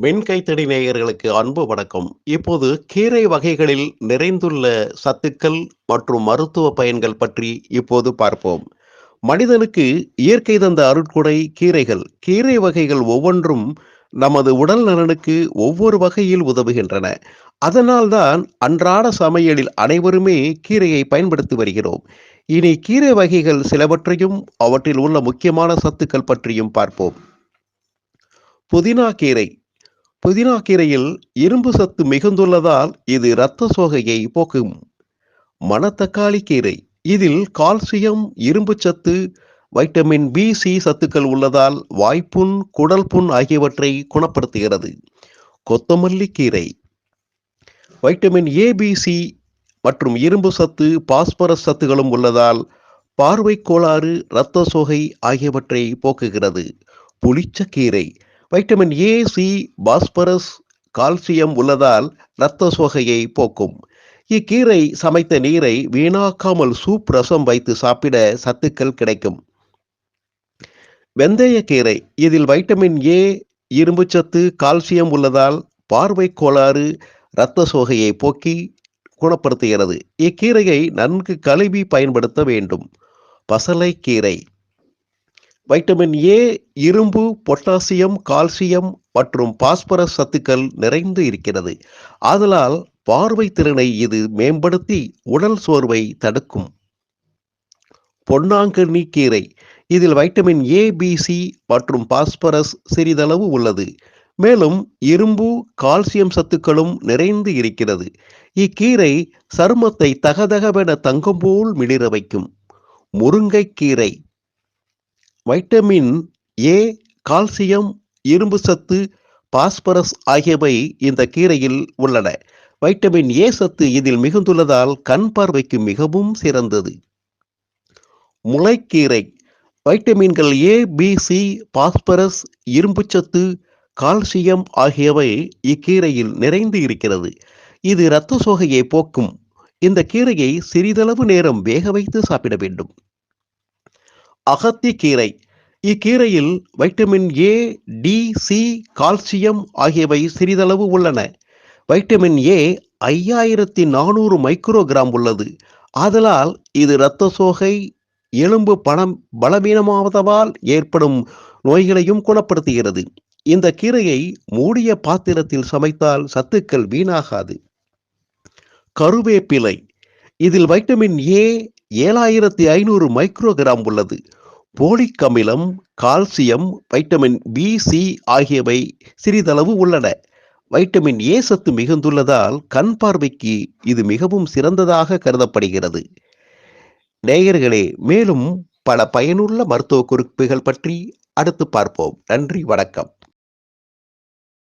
வெண்கைத்தடி நேயர்களுக்கு அன்பு வணக்கம். இப்போது கீரை வகைகளில் நிறைந்துள்ள சத்துக்கள் மற்றும் மருத்துவ பயன்கள் பற்றி இப்போது பார்ப்போம். மனிதனுக்கு இயற்கை தந்த அருட்கொடை கீரைகள். கீரை வகைகள் ஒவ்வொன்றும் நமது உடல் நலனுக்கு ஒவ்வொரு வகையில் உதவுகின்றன. அதனால்தான் அன்றாட சமையலில் அனைவருமே கீரையை பயன்படுத்தி வருகிறோம். இனி கீரை வகைகள் சிலவற்றையும் அவற்றில் உள்ள முக்கியமான சத்துக்கள் பற்றியும் பார்ப்போம். புதினா கீரை. புதினா கீரையில் இரும்பு சத்து மிகுந்துள்ளதால் இது இரத்த சோகையை போக்கும். மணத்தக்காளி கீரை. இதில் கால்சியம் இரும்பு சத்து வைட்டமின் பி சி சத்துக்கள் உள்ளதால் வாய்ப்புண் குடல் புண் ஆகியவற்றை குணப்படுத்துகிறது. கொத்தமல்லி கீரை. வைட்டமின் ஏ பி சி மற்றும் இரும்பு சத்து பாஸ்பரஸ் சத்துகளும் உள்ளதால் பார்வை கோளாறு இரத்த சோகை ஆகியவற்றை போக்குகிறது. புளிச்சக்கீரை vitamin A C phosphorus calcium உள்ளதால் இரத்த சோகையை போக்கும். இக்கீரை சமைத்த நீரை வீணாக்காமல் சூப் ரசம் வைத்து சாப்பிட சத்துக்கள் கிடைக்கும். வெந்தயக்கீரை இதில் வைட்டமின் ஏ இரும்புச்சத்து கால்சியம் உள்ளதால் பார்வை கோளாறு இரத்த சோகையை போக்கி குணப்படுத்துகிறது. இக்கீரையை நன்கு கழுவி பயன்படுத்த வேண்டும். பசலைக்கீரை கீரை. வைட்டமின் ஏ இரும்பு பொட்டாசியம் கால்சியம் மற்றும் பாஸ்பரஸ் சத்துக்கள் நிறைந்து இருக்கிறது. ஆதலால் பார்வை திறனை இது மேம்படுத்தி உடல் சோர்வை தடுக்கும். பொன்னாங்கண்ணி கீரை இதில் வைட்டமின் ஏ பி சி மற்றும் பாஸ்பரஸ் சிறிதளவு உள்ளது. மேலும் இரும்பு கால்சியம் சத்துக்களும் நிறைந்து இருக்கிறது. இக்கீரை சருமத்தை தகதகவென தங்கம் போல் மிளிர வைக்கும். முருங்கைக்கீரை. வைட்டமின் ஏ கால்சியம் இரும்பு சத்து பாஸ்பரஸ் ஆகியவை இந்த கீரையில் உள்ளன. வைட்டமின் ஏ சத்து இதில் மிகுந்துள்ளதால் கண் பார்வைக்கு மிகவும் சிறந்தது. முளைக்கீரை. வைட்டமின்கள் ஏ பி சி பாஸ்பரஸ் இரும்புச்சத்து கால்சியம் ஆகியவை இக்கீரையில் நிறைந்து இருக்கிறது. இது இரத்த சோகையை போக்கும். இந்த கீரையை சிறிதளவு நேரம் வேக வைத்து சாப்பிட வேண்டும். அகத்தி கீரை. இக்கீரையில் vitamin A D C calcium ஆகியவை சிறிதளவு உள்ளன. வைட்டமின் ஏ ஐயாயிரத்தி நானூறு மைக்ரோகிராம் உள்ளது. ஆதலால் இது இரத்த சோகை எலும்பு பணம் பலவீனமாவதால் ஏற்படும் நோய்களையும் குணப்படுத்துகிறது. இந்த கீரையை மூடிய பாத்திரத்தில் சமைத்தால் சத்துக்கள் வீணாகாது. கருவேப்பிலை. இதில் வைட்டமின் ஏ ஏழாயிரத்தி ஐநூறு மைக்ரோகிராம் உள்ளது. போலிக் அமிலம் கால்சியம் வைட்டமின் பி சி ஆகியவை சிறிதளவு உள்ளன. வைட்டமின் ஏ சத்து மிகுந்துள்ளதால் கண் பார்வைக்கு இது மிகவும் சிறந்ததாக கருதப்படுகிறது. நேயர்களே மேலும் பல பயனுள்ள மருத்துவ குறிப்புகள் பற்றி அடுத்து பார்ப்போம். நன்றி வணக்கம்.